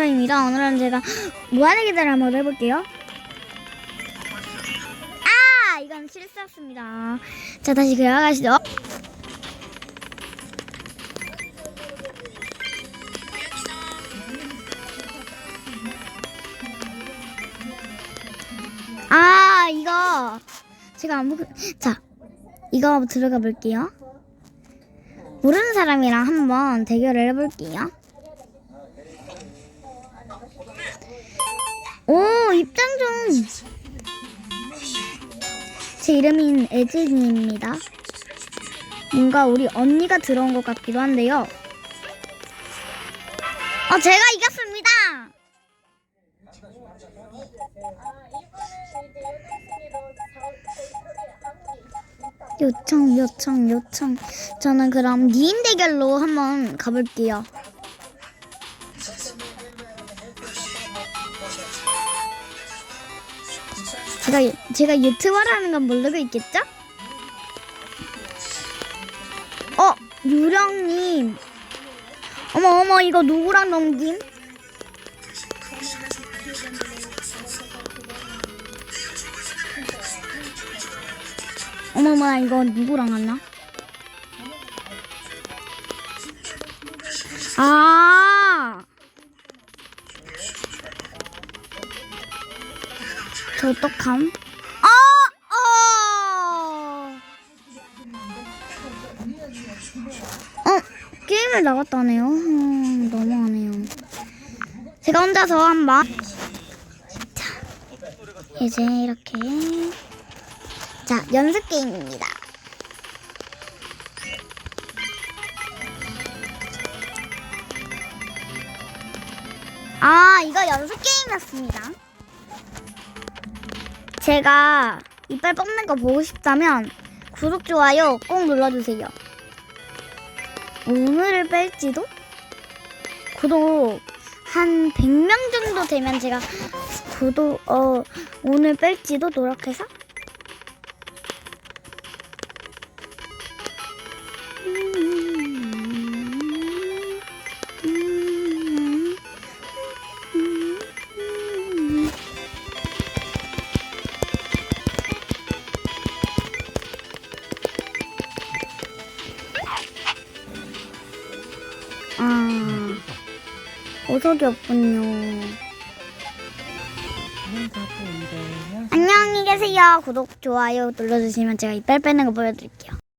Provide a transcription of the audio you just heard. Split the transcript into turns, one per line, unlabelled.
입니다. 오늘은 제가 무한의 기대를 한번 해볼게요. 아, 이건 실수였습니다. 자, 다시 그려가시죠. 아, 이거 제가 안 보고 자, 이거 들어가 볼게요. 모르는 사람이랑 한번 대결을 해볼게요. 입장 좀. 제 이름은 에즈니입니다. 뭔가 우리 언니가 들어온 것 같기도 한데요. 어 제가 이겼습니다. 요청 요청 요청. 저는 그럼 니인 대결로 한번 가볼게요. 제가 제가 유튜버라는 건 모르고 있겠죠? 어 유령님 어머 어머 이거 누구랑 넘김? 어머머 이거 누구랑 하나? 아 저 어떡함? 아! 어! 어! 게임을 나갔다네요. 음, 너무하네요. 제가 혼자서 한 번 자, 이제 이렇게 자, 연습 게임입니다. 아, 이거 연습 게임이었습니다. 제가 이빨 뽑는 거 보고 싶다면 구독, 좋아요 꼭 눌러주세요. 오늘을 뺄지도? 구독 한 100명 정도 되면 제가 구독, 어, 오늘 뺄지도 노력해서 오석이 없군요. 안녕히 계세요. 구독, 좋아요 눌러주시면 제가 이빨 빼는 거 보여드릴게요.